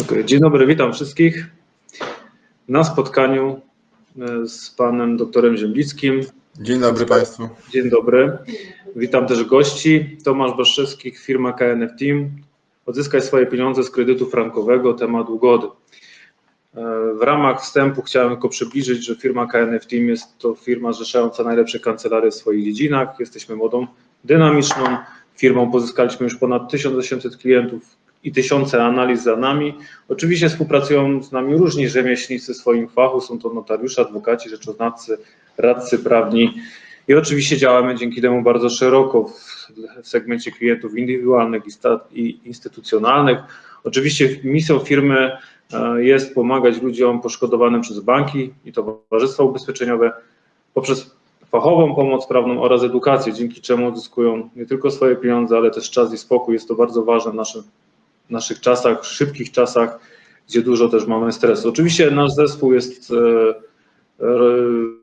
Okay. Dzień dobry, witam wszystkich na spotkaniu e, z panem doktorem Ziemlickim. Dzień dobry Państwu. Dzień dobry. Witam też gości. Tomasz Baszczewski, firma KNF Team. Odzyskaj swoje pieniądze z kredytu frankowego, temat ugody. E, w ramach wstępu chciałem tylko przybliżyć, że firma KNF Team jest to firma zrzeszająca najlepsze kancelarie w swoich dziedzinach. Jesteśmy młodą, dynamiczną firmą. Pozyskaliśmy już ponad 1800 klientów i tysiące analiz za nami. Oczywiście współpracują z nami różni rzemieślnicy w swoim fachu, są to notariusze, adwokaci, rzeczoznawcy, radcy prawni i oczywiście działamy dzięki temu bardzo szeroko w, w segmencie klientów indywidualnych i instytucjonalnych. Oczywiście misją firmy e, jest pomagać ludziom poszkodowanym przez banki i towarzystwa ubezpieczeniowe poprzez fachową pomoc prawną oraz edukację, dzięki czemu odzyskują nie tylko swoje pieniądze, ale też czas i spokój. Jest to bardzo ważne w naszym w naszych czasach, szybkich czasach, gdzie dużo też mamy stresu. Oczywiście nasz zespół jest e,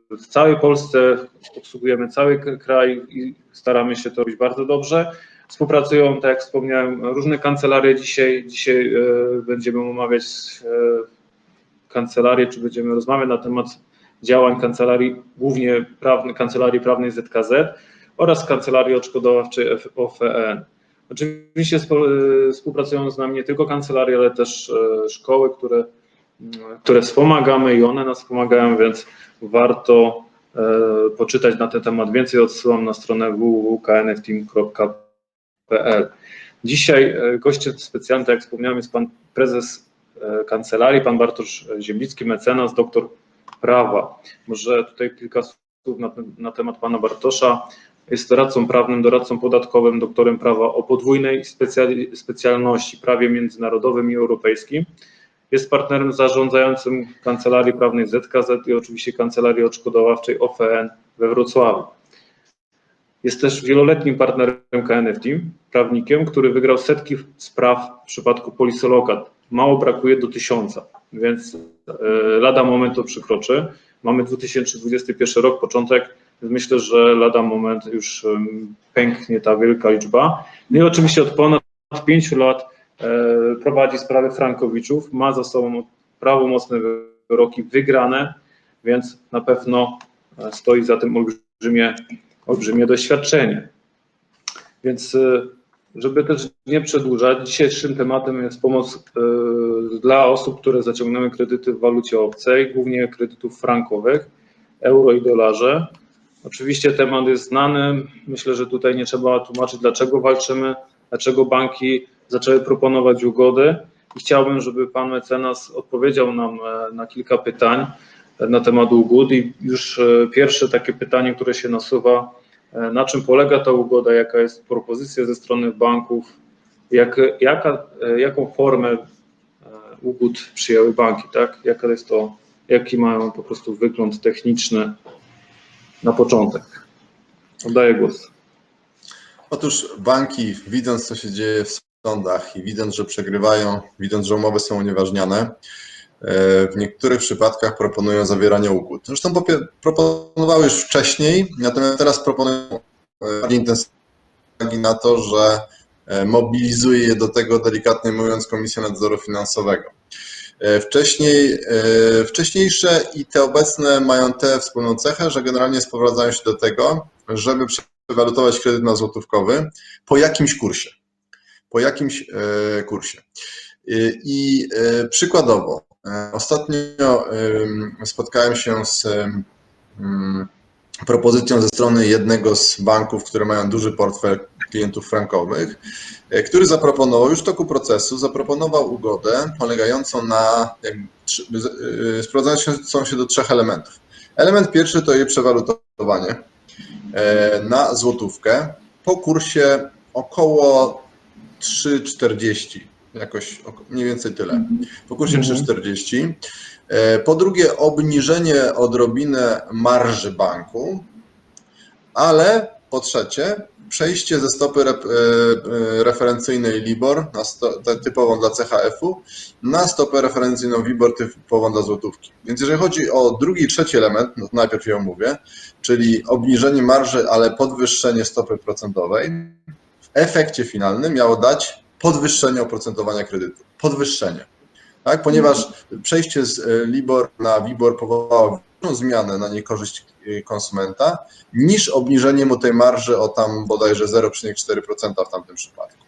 w całej Polsce, obsługujemy cały kraj i staramy się to robić bardzo dobrze. Współpracują, tak jak wspomniałem, różne kancelarie dzisiaj. Dzisiaj e, będziemy omawiać e, kancelarię, czy będziemy rozmawiać na temat działań kancelarii, głównie prawny, kancelarii prawnej ZKZ oraz kancelarii odszkodowawczej OFEN. Oczywiście e, współpracują z nami nie tylko kancelarie, ale też e, szkoły, które, które wspomagamy i one nas wspomagają, więc warto e, poczytać na ten temat więcej. Odsyłam na stronę www.knfteam.pl. Dzisiaj gościem specjalnym, tak jak wspomniałem, jest pan prezes kancelarii, pan Bartosz Ziemlicki, mecenas, doktor prawa. Może tutaj kilka słów na, na temat pana Bartosza. Jest doradcą prawnym, doradcą podatkowym, doktorem prawa o podwójnej specjalności, prawie międzynarodowym i europejskim. Jest partnerem zarządzającym Kancelarii Prawnej ZKZ i oczywiście Kancelarii Odszkodowawczej OFN we Wrocławiu. Jest też wieloletnim partnerem KNF Team, prawnikiem, który wygrał setki spraw w przypadku polisolokat. Mało brakuje do tysiąca, więc e, lada moment to przykroczy. Mamy 2021 rok, początek Myślę, że lada moment już pęknie ta wielka liczba. No i oczywiście od ponad pięciu lat e, prowadzi sprawę Frankowiczów, ma za sobą prawomocne wyroki wygrane, więc na pewno e, stoi za tym olbrzymie, olbrzymie doświadczenie. Więc e, żeby też nie przedłużać, dzisiejszym tematem jest pomoc dla osób, które zaciągnęły kredyty w walucie obcej, głównie kredytów frankowych, euro i dolarze. Oczywiście temat jest znany. Myślę, że tutaj nie trzeba tłumaczyć, dlaczego walczymy, dlaczego banki zaczęły proponować ugody. I chciałbym, żeby pan mecenas odpowiedział nam e, na kilka pytań na temat ugód. I już e, pierwsze takie pytanie, które się nasuwa, e, na czym polega ta ugoda, jaka jest propozycja ze strony banków, jak, jaka, jaką formę ugód przyjęły banki, tak? Jaka jest to, jaki mają po prostu wygląd techniczny na początek. Oddaję głos. Otóż banki, widząc co się dzieje w sądach i widząc, że przegrywają, widząc, że umowy są unieważniane, e, w niektórych przypadkach proponują zawieranie ugód. Zresztą proponowały już wcześniej, natomiast teraz proponują e, bardziej intensywnie na to, że e, mobilizuje je do tego, delikatnie mówiąc, Komisja Nadzoru Finansowego. E, wcześniej, e, wcześniejsze i te obecne mają tę wspólną cechę, że generalnie sprowadzają się do tego, żeby przewalutować kredyt na złotówkowy po jakimś kursie. Po jakimś e, kursie. I przykładowo, ostatnio spotkałem się z propozycją ze strony jednego z banków, które mają duży portfel klientów frankowych, e, który zaproponował już w toku procesu, zaproponował ugodę polegającą na, e, sprowadzającą się do trzech elementów. Element pierwszy to jej przewalutowanie e, na złotówkę po kursie około 3,40, jakoś mniej więcej tyle. Po kursie 3,40. Mhm. Po drugie, obniżenie odrobinę marży banku, ale po trzecie, przejście ze stopy e, e, referencyjnej LIBOR, typową dla CHF-u, na stopę referencyjną WIBOR typową dla złotówki. Więc jeżeli chodzi o drugi i trzeci element, no to najpierw ją mówię, czyli obniżenie marży, ale podwyższenie stopy procentowej, w efekcie finalnym miało dać podwyższenie oprocentowania kredytu. Podwyższenie. tak? ponieważ przejście z e, LIBOR na WIBOR większą zmianę na niekorzyść e, konsumenta niż obniżenie mu tej marży o tam bodajże 0,4% w tamtym przypadku.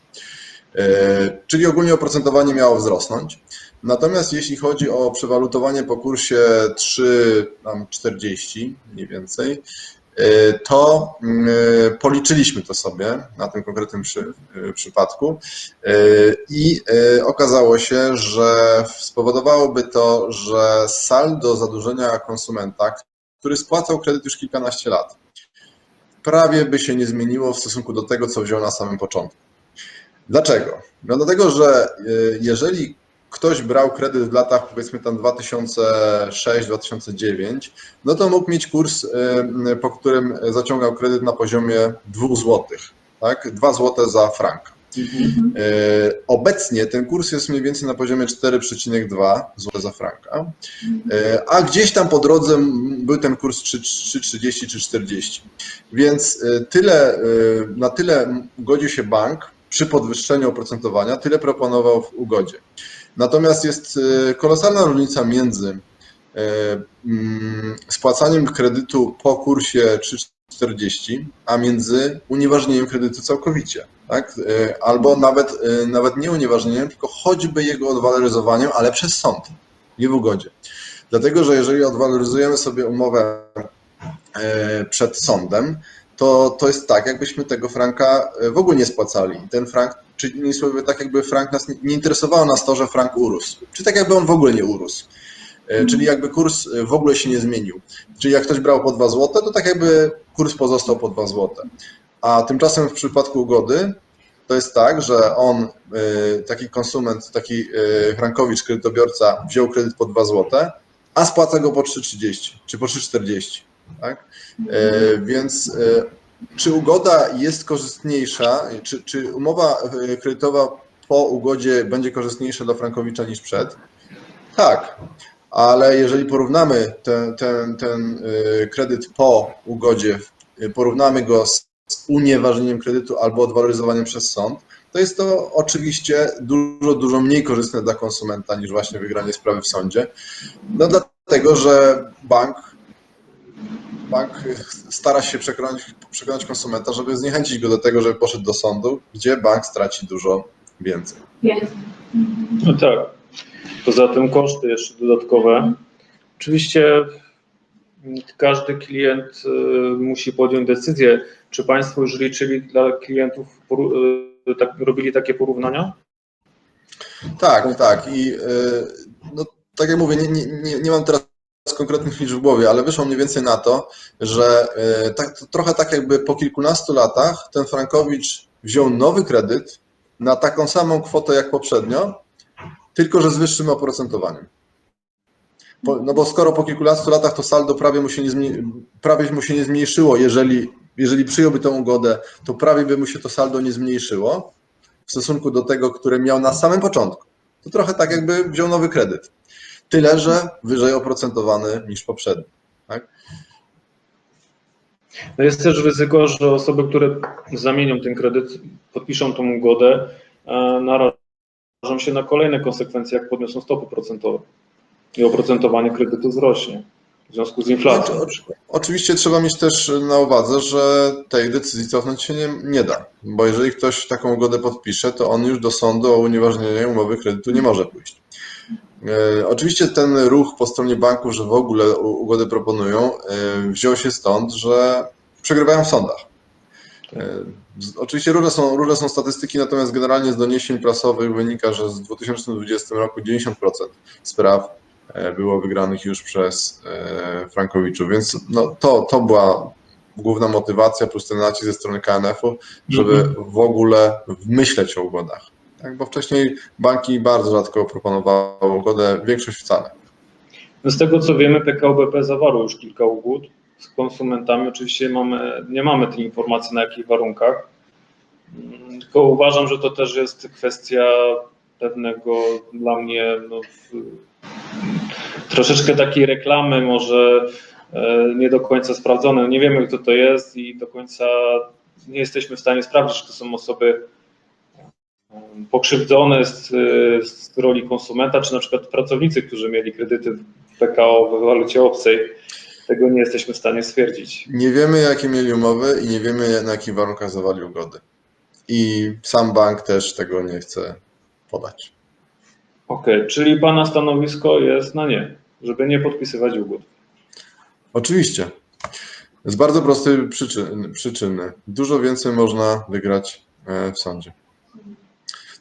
E, Czyli ogólnie oprocentowanie miało wzrosnąć. Natomiast jeśli chodzi o przewalutowanie po kursie 3,40 mniej więcej, to mm, e, policzyliśmy to sobie na tym konkretnym przy, e, przypadku e, i e, okazało się, że spowodowałoby to, że saldo zadłużenia konsumenta, który spłacał kredyt już kilkanaście lat, prawie by się nie zmieniło w stosunku do tego, co wziął na samym początku. Dlaczego? No dlatego, że jeżeli ktoś brał kredyt w latach powiedzmy tam 2006-2009, no to mógł mieć kurs, y, po którym zaciągał kredyt na poziomie 2 zł, tak? 2 zł za frank. Y, Obecnie ten kurs jest mniej więcej na poziomie 4,2 zł za franka, Y, a gdzieś tam po drodze był ten kurs 3,30 czy 40. Więc y, tyle, y, na tyle godził się bank przy podwyższeniu oprocentowania, tyle proponował w ugodzie. Natomiast jest y, kolosalna różnica między y, mm, spłacaniem kredytu po kursie 3,40, a między unieważnieniem kredytu całkowicie. Tak? Y, Albo nawet, nawet nie unieważnieniem, tylko choćby jego odwaloryzowaniem, ale przez sąd, nie w ugodzie. Dlatego, że jeżeli odwaloryzujemy sobie umowę e, przed sądem, to, to jest tak, jakbyśmy tego franka e, w ogóle nie spłacali. Ten frank, czyli słowy, tak jakby frank nas nie, interesowało nas to, że frank urósł. Czy tak jakby on w ogóle nie urósł. E, Czyli jakby kurs e, w ogóle się nie zmienił. Czyli jak ktoś brał po 2 zł, to tak jakby kurs pozostał po 2 zł. A tymczasem w przypadku ugody to jest tak, że on, taki konsument, taki frankowicz, kredytobiorca wziął kredyt po 2 zł, a spłaca go po 3,30 czy po 3,40. Tak? E, Więc e, czy ugoda jest korzystniejsza, czy, czy umowa e, kredytowa po ugodzie będzie korzystniejsza dla Frankowicza niż przed? Tak, ale jeżeli porównamy ten, ten, ten kredyt po ugodzie, porównamy go z z unieważnieniem kredytu albo odwaloryzowaniem przez sąd, to jest to oczywiście dużo, dużo mniej korzystne dla konsumenta niż właśnie wygranie sprawy w sądzie. No dlatego, że bank bank stara się przekonać, przekonać konsumenta, żeby zniechęcić go do tego, żeby poszedł do sądu, gdzie bank straci dużo więcej. No tak. Poza tym koszty jeszcze dodatkowe. Oczywiście każdy klient y, musi podjąć decyzję, czy Państwo już liczyli dla klientów, y, tak, robili takie porównania? Tak, tak. I y, no, tak jak mówię, nie, nie, nie mam teraz konkretnych liczb w głowie, ale wyszło mniej więcej na to, że y, tak, to trochę tak jakby po kilkunastu latach ten Frankowicz wziął nowy kredyt na taką samą kwotę jak poprzednio, tylko że z wyższym oprocentowaniem. No bo skoro po kilkunastu latach to saldo prawie mu się nie, prawie mu się nie zmniejszyło, jeżeli, jeżeli przyjąłby tą ugodę, to prawie by mu się to saldo nie zmniejszyło w stosunku do tego, które miał na samym początku. To trochę tak jakby wziął nowy kredyt. Tyle, że wyżej oprocentowany niż poprzedni. Tak? No jest też ryzyko, że osoby, które zamienią ten kredyt, podpiszą tą ugodę, e, narażą się na kolejne konsekwencje, jak podniosą stopy procentowe i oprocentowanie kredytu wzrośnie w związku z inflacją. Znaczy, Oczywiście trzeba mieć też na uwadze, że tej decyzji cofnąć się nie, nie da, bo jeżeli ktoś taką ugodę podpisze, to on już do sądu o unieważnienie umowy kredytu nie może pójść. E, Oczywiście ten ruch po stronie banków, że w ogóle ugody proponują, e, wziął się stąd, że przegrywają w sądach. E, Oczywiście różne są, różne są statystyki, natomiast generalnie z doniesień prasowych wynika, że w 2020 roku 90% spraw było wygranych już przez Frankowiczów, więc no, to, to była główna motywacja plus ten nacisk ze strony KNF-u, żeby w ogóle myśleć o ugodach. Tak, bo wcześniej banki bardzo rzadko proponowały ugodę, większość wcale. No z tego co wiemy, PKO BP zawarło już kilka ugód z konsumentami. Oczywiście mamy, nie mamy tej informacji na jakich warunkach. Mm, Tylko uważam, że to też jest kwestia pewnego dla mnie no, troszeczkę takiej reklamy, może e, nie do końca sprawdzone. Nie wiemy, kto to jest i do końca nie jesteśmy w stanie sprawdzić, czy to są osoby em, pokrzywdzony z, z roli konsumenta, czy na przykład pracownicy, którzy mieli kredyty w PKO w walucie obcej. Tego nie jesteśmy w stanie stwierdzić. Nie wiemy, jakie mieli umowy i nie wiemy, na jakich warunkach zawali ugody. I sam bank też tego nie chce podać. Okej, czyli Pana stanowisko jest na nie, żeby nie podpisywać ugód. Oczywiście. Z bardzo prostej przyczyny. przyczyny. Dużo więcej można wygrać e, w sądzie.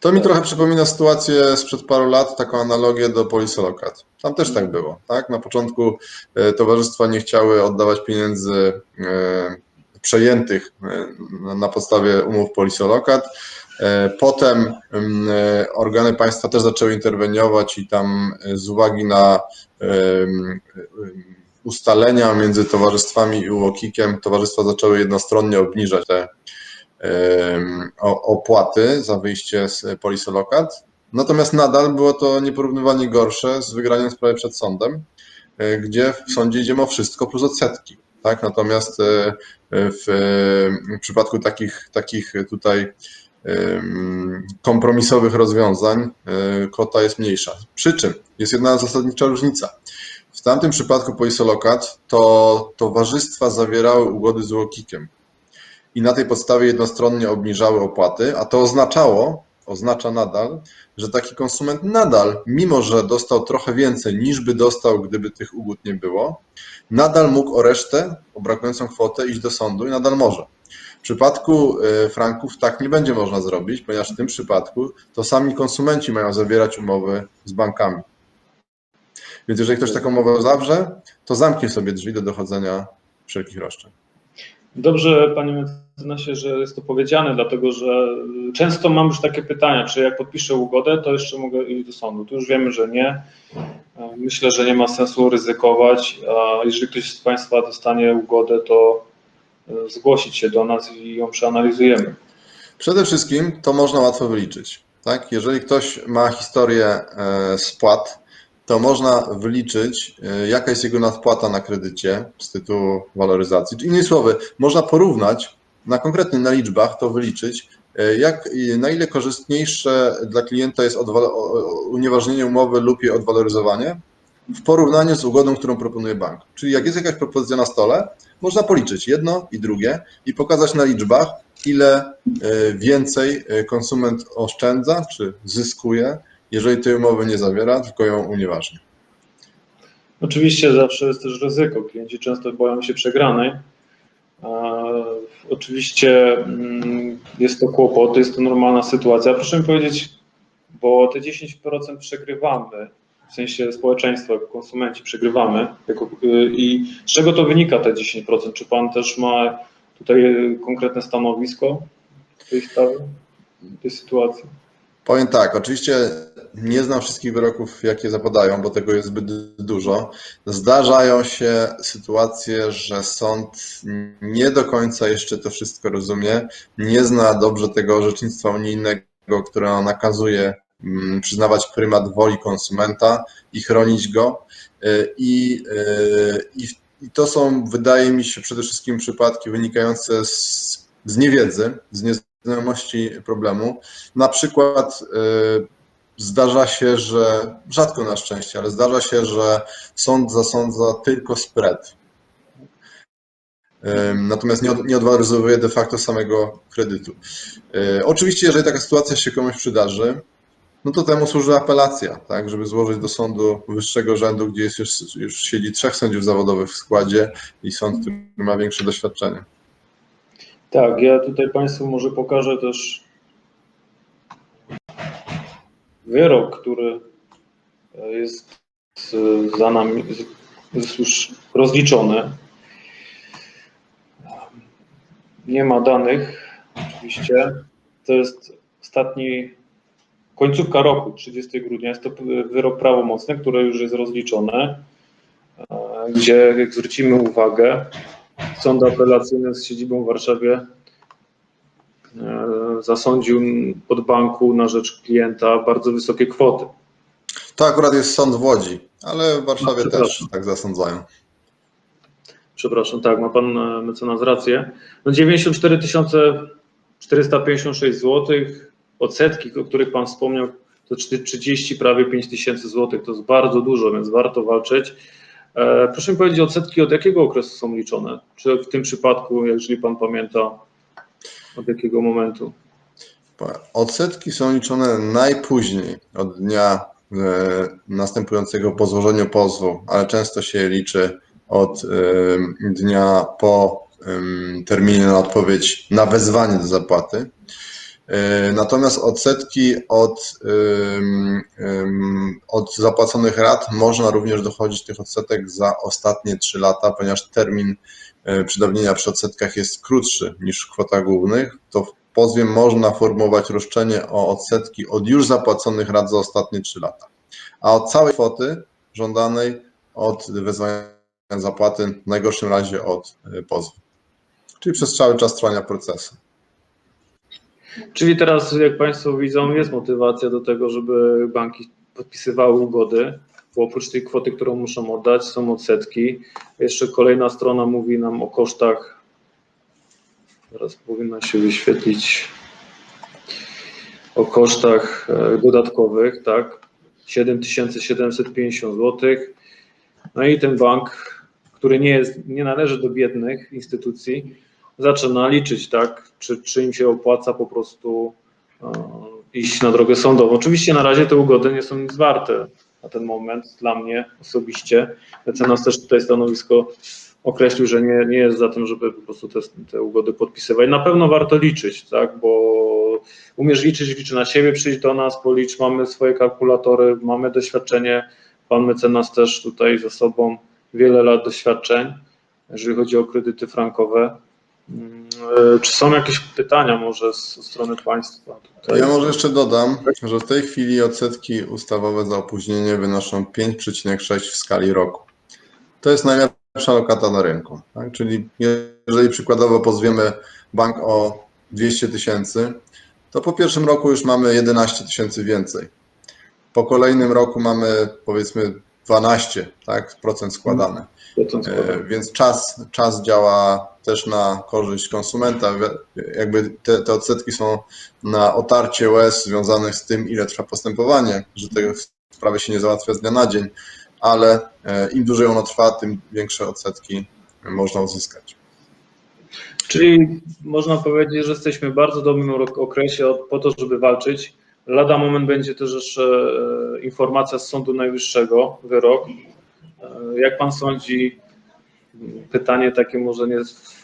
To mi trochę przypomina sytuację sprzed paru lat, taką analogię do polisolokat. Tam też tak było. Tak? Na początku e, towarzystwa nie chciały oddawać pieniędzy e, przejętych e, na- podstawie umów polisolokat. Potem organy państwa też zaczęły interweniować i tam z uwagi na ustalenia między towarzystwami i UOKiK-iem towarzystwa zaczęły jednostronnie obniżać te opłaty za wyjście z polisolokat. Natomiast nadal było to nieporównywalnie gorsze z wygraniem sprawy przed sądem, e, gdzie w sądzie idziemy o wszystko plus odsetki. Tak? Natomiast e, w, w przypadku takich, takich tutaj kompromisowych rozwiązań e, kwota jest mniejsza. Przy czym jest jedna zasadnicza różnica. W tamtym przypadku polisolokat to towarzystwa zawierały ugody z UOKiK-iem i na tej podstawie jednostronnie obniżały opłaty, a to oznaczało, oznacza nadal, że taki konsument nadal, mimo że dostał trochę więcej niż by dostał, gdyby tych ugód nie było, nadal mógł o resztę, o brakującą kwotę iść do sądu i nadal może. W przypadku e, franków tak nie będzie można zrobić, ponieważ w tym przypadku to sami konsumenci mają zawierać umowy z bankami. Więc jeżeli ktoś taką umowę zawrze, to zamknie sobie drzwi do dochodzenia wszelkich roszczeń. Dobrze, panie mecenasie, że jest to powiedziane, dlatego że często mam już takie pytania, czy jak podpiszę ugodę, to jeszcze mogę iść do sądu. Tu już wiemy, że nie. Myślę, że nie ma sensu ryzykować. A jeżeli ktoś z Państwa dostanie ugodę, to e, zgłosić się do nas i ją przeanalizujemy. Przede wszystkim to można łatwo wyliczyć. Tak? Jeżeli ktoś ma historię e, spłat, to można wyliczyć, e, jaka jest jego nadpłata na kredycie z tytułu waloryzacji. Czyli innymi słowy, można porównać na konkretnych na liczbach to wyliczyć, e, jak, i na ile korzystniejsze dla klienta jest unieważnienie umowy lub jej odwaloryzowanie w porównaniu z ugodą, którą proponuje bank. Czyli jak jest jakaś propozycja na stole, można policzyć jedno i drugie i pokazać na liczbach, ile więcej konsument oszczędza czy zyskuje, jeżeli tej umowy nie zawiera, tylko ją unieważni. Oczywiście zawsze jest też ryzyko. Klienci często boją się przegranej. Oczywiście mm, jest to kłopot, jest to normalna sytuacja. Proszę mi powiedzieć, bo te 10% przegrywamy, w sensie społeczeństwo, jako konsumenci przegrywamy. Jako, y, I z czego to wynika te 10%? Czy Pan też ma tutaj konkretne stanowisko w tej sprawie, w tej sytuacji? Powiem tak, oczywiście nie znam wszystkich wyroków, jakie zapadają, bo tego jest zbyt dużo. Zdarzają się sytuacje, że sąd nie do końca jeszcze to wszystko rozumie, nie zna dobrze tego orzecznictwa unijnego, które nakazuje mm, przyznawać prymat woli konsumenta i chronić go. Y, I, y, i, i to są, wydaje mi się, przede wszystkim przypadki wynikające z, z niewiedzy, z nieznajomości problemu. Na przykład y, zdarza się, że rzadko na szczęście, ale zdarza się, że sąd zasądza tylko spread. Ym, Natomiast nie, od, nie odwaloryzowuje de facto samego kredytu. Y, Oczywiście, jeżeli taka sytuacja się komuś przydarzy, no to temu służy apelacja, tak, żeby złożyć do sądu wyższego rzędu, gdzie jest już, już siedzi trzech sędziów zawodowych w składzie i sąd, który ma większe doświadczenie. Tak, ja tutaj Państwu może pokażę też wyrok, który jest e, za nami, jest już rozliczony. Nie ma danych, oczywiście. To jest ostatni, końcówka roku, 30 grudnia. Jest to wyrok prawomocny, który już jest rozliczony, e, gdzie, jak zwrócimy uwagę, Sąd apelacyjny z siedzibą w Warszawie e, zasądził od banku na rzecz klienta bardzo wysokie kwoty. To akurat jest sąd w Łodzi, ale w Warszawie No, też tak zasądzają. Przepraszam, tak, ma pan e, mecenas rację. No 94 456 zł odsetki, o których Pan wspomniał, to 30, prawie 5 tysięcy złotych, to jest bardzo dużo, więc warto walczyć. E, Proszę mi powiedzieć, odsetki od jakiego okresu są liczone? Czy w tym przypadku, jeżeli Pan pamięta, od jakiego momentu? Odsetki są liczone najpóźniej od dnia e, następującego po złożeniu pozwu, ale często się liczy od dnia po terminie na odpowiedź na wezwanie do zapłaty. E, Natomiast odsetki od, od zapłaconych rat można również dochodzić tych odsetek za ostatnie 3 lata, ponieważ termin e, przedawnienia przy odsetkach jest krótszy niż w kwotach głównych, to w pozwie można formułować roszczenie o odsetki od już zapłaconych rat za ostatnie 3 lata, a od całej kwoty żądanej od wezwania zapłaty, w najgorszym razie od e, pozwu, czyli przez cały czas trwania procesu. Czyli teraz, jak Państwo widzą, jest motywacja do tego, żeby banki podpisywały ugody, bo oprócz tej kwoty, którą muszą oddać, są odsetki. Jeszcze kolejna strona mówi nam o kosztach. Teraz powinna się wyświetlić o kosztach e, dodatkowych, tak? 7750 zł. No i ten bank, który nie, jest, nie należy do biednych instytucji, zaczyna liczyć, tak, czy, czy im się opłaca po prostu e, iść na drogę sądową. Oczywiście na razie te ugody nie są nic warte na ten moment dla mnie osobiście. Mecenas też tutaj stanowisko określił, że nie, nie jest za tym, żeby po prostu te, te ugody podpisywać. Na pewno warto liczyć, tak, bo umiesz liczyć, liczy na siebie, przyjdź do nas, policz, mamy swoje kalkulatory, mamy doświadczenie, pan mecenas też tutaj ze sobą wiele lat doświadczeń, jeżeli chodzi o kredyty frankowe. Mm, e, Czy są jakieś pytania może ze strony państwa? Tutaj? Ja może jeszcze dodam, że w tej chwili odsetki ustawowe za opóźnienie wynoszą 5,6 w skali roku. To jest najlepsza lokata na rynku. Tak? Czyli jeżeli przykładowo pozwiemy bank o 200 tysięcy, to po pierwszym roku już mamy 11 tysięcy więcej. Po kolejnym roku mamy powiedzmy 12 tak, procent składane. Procent składane. E, Więc czas, czas działa też na korzyść konsumenta. Jakby te, te odsetki są na otarcie łez związanych z tym, ile trwa postępowanie, że te sprawy się nie załatwia z dnia na dzień, ale e, im dłużej ono trwa, tym większe odsetki można uzyskać. Czyli można powiedzieć, że jesteśmy w bardzo dobrym okresie po to, żeby walczyć. Lada moment będzie też jeszcze informacja z Sądu Najwyższego, wyrok. E, Jak pan sądzi, pytanie takie może nie, w-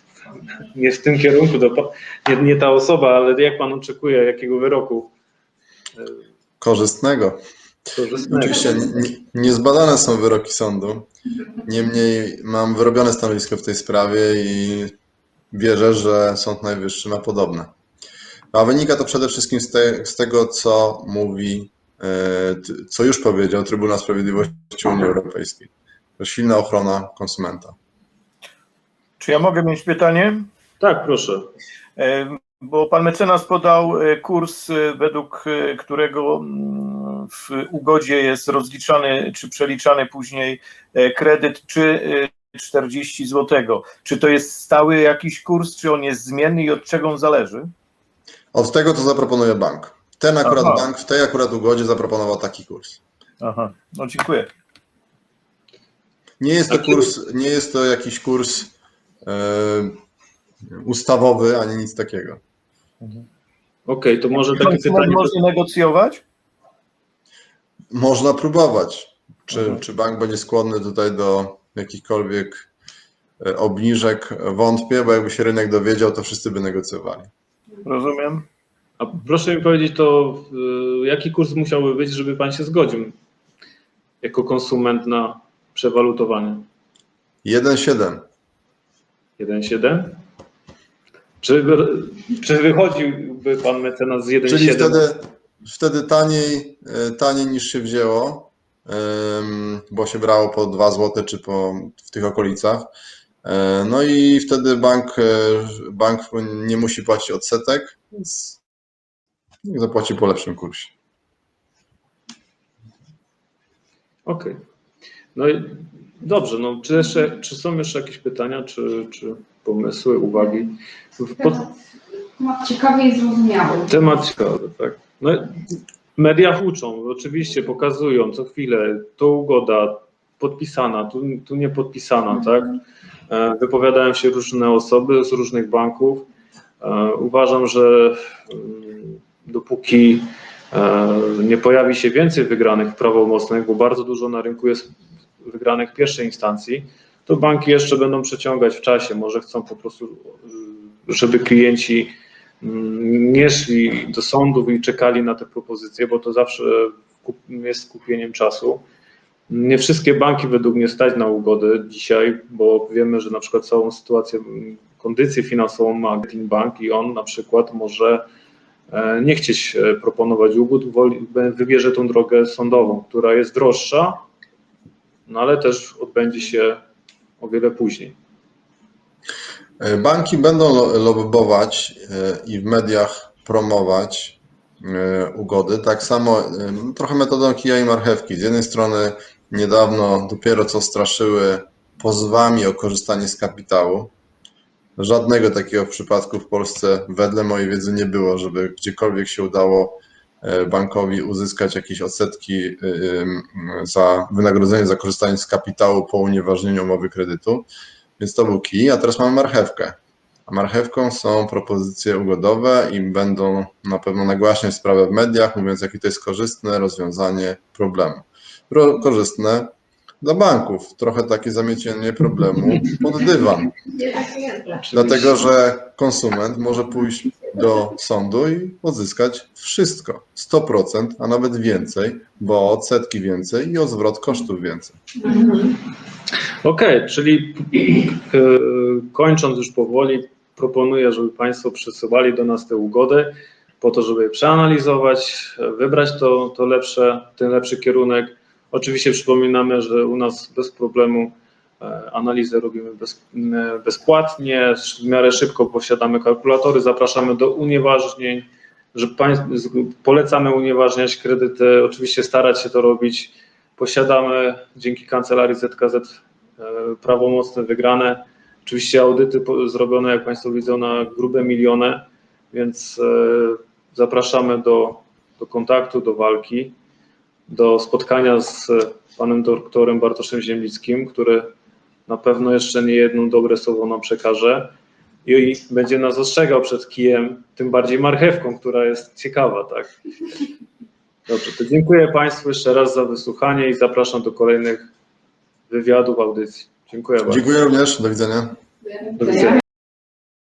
nie w tym kierunku, do, nie, nie ta osoba, ale jak pan oczekuje, jakiego wyroku Korzystnego. korzystnego? Oczywiście nie- niezbadane są wyroki sądu. Niemniej mam wyrobione stanowisko w tej sprawie i wierzę, że Sąd Najwyższy ma podobne. A wynika to przede wszystkim z, te, z tego, co mówi, e, co już powiedział Trybunał Sprawiedliwości Unii Europejskiej. To silna ochrona konsumenta. Czy ja mogę mieć pytanie? Tak, proszę. E, Bo pan mecenas podał e, kurs, e, według którego mm, w ugodzie jest rozliczany czy przeliczany później kredyt, czy e, 40 zł. Czy to jest stały jakiś kurs, czy on jest zmienny i od czego on zależy? Od tego, co zaproponuje bank. Ten akurat Aha. bank w tej akurat ugodzie zaproponował taki kurs. Aha, no dziękuję. Nie jest to A czy- kurs, nie jest to jakiś kurs ustawowy ani nic takiego. Okej, to może takie pytanie. może negocjować? Można próbować. Czy, Mhm. czy bank będzie skłonny tutaj do jakichkolwiek e, obniżek? Wątpię, bo jakby się rynek dowiedział, to wszyscy by negocjowali. Rozumiem. A proszę mi powiedzieć, to y, jaki kurs musiałby być, żeby pan się zgodził jako konsument na przewalutowanie? 1,7. 1,7? Czy, czy wychodziłby pan mecenas z 1,7? Czyli wtedy, wtedy taniej, e, taniej niż się wzięło, bo się brało po 2 zł czy po, w tych okolicach. E, No i wtedy bank, e, bank nie musi płacić odsetek, więc zapłaci po lepszym kursie. Okej. No i dobrze, no czy, jeszcze, czy są jeszcze jakieś pytania, czy, czy pomysły, uwagi? Po, Temat ciekawy i zrozumiały. Temat ciekawy, tak. No, w mediach uczą, oczywiście pokazują co chwilę, to ugoda podpisana, tu, tu nie podpisana, tak? E, Wypowiadają się różne osoby z różnych banków. E, Uważam, że mm, dopóki e, nie pojawi się więcej wygranych prawomocnych, bo bardzo dużo na rynku jest wygranych pierwszej instancji, to banki jeszcze będą przeciągać w czasie. Może chcą po prostu, y, żeby klienci mm, nie szli do sądów i czekali na te propozycje, bo to zawsze jest kupieniem czasu. Nie wszystkie banki według mnie stać na ugody dzisiaj, bo wiemy, że na przykład całą sytuację, mm, kondycję finansową ma Getin Bank i on na przykład może e, nie chcieć e, proponować ugód, wybierze tą drogę sądową, która jest droższa, no ale też odbędzie się o wiele później. E, Banki będą lo- lobbować e, i w mediach promować e, ugody. Tak samo e, trochę metodą kija i marchewki. Z jednej strony niedawno dopiero co straszyły pozwami o korzystanie z kapitału. Żadnego takiego przypadku w Polsce wedle mojej wiedzy nie było, żeby gdziekolwiek się udało bankowi uzyskać jakieś odsetki e, e, za wynagrodzenie za korzystanie z kapitału po unieważnieniu umowy kredytu. Więc to był kij, a teraz mamy marchewkę. A marchewką są propozycje ugodowe i będą na pewno nagłaśniać sprawę w mediach, mówiąc, jakie to jest korzystne rozwiązanie problemu. Ro- korzystne dla banków, trochę takie zamiecienie problemu pod dywan. Dlatego, że konsument może pójść do sądu i odzyskać wszystko. 100%, a nawet więcej, bo odsetki więcej i o zwrot kosztów więcej. Okej, czyli e, kończąc już powoli, proponuję, żeby Państwo przesyłali do nas te ugody po to, żeby je przeanalizować, wybrać to, to lepsze, ten lepszy kierunek. Oczywiście przypominamy, że u nas bez problemu e, analizę robimy bez, m, bezpłatnie, w miarę szybko posiadamy kalkulatory, zapraszamy do unieważnień, że polecamy unieważniać kredyty, oczywiście starać się to robić. Posiadamy dzięki kancelarii ZKZ e, prawomocne, wygrane. Oczywiście audyty zrobione, jak Państwo widzą, na grube miliony, więc e, zapraszamy do, do kontaktu, do walki, do spotkania z panem doktorem Bartoszem Ziemlickim, który na pewno jeszcze nie jedno dobre słowo nam przekaże i będzie nas ostrzegał przed kijem, tym bardziej marchewką, która jest ciekawa, tak? Dobrze, to dziękuję Państwu jeszcze raz za wysłuchanie i zapraszam do kolejnych wywiadów, audycji. Dziękuję bardzo. Dziękuję również, do widzenia. Do widzenia.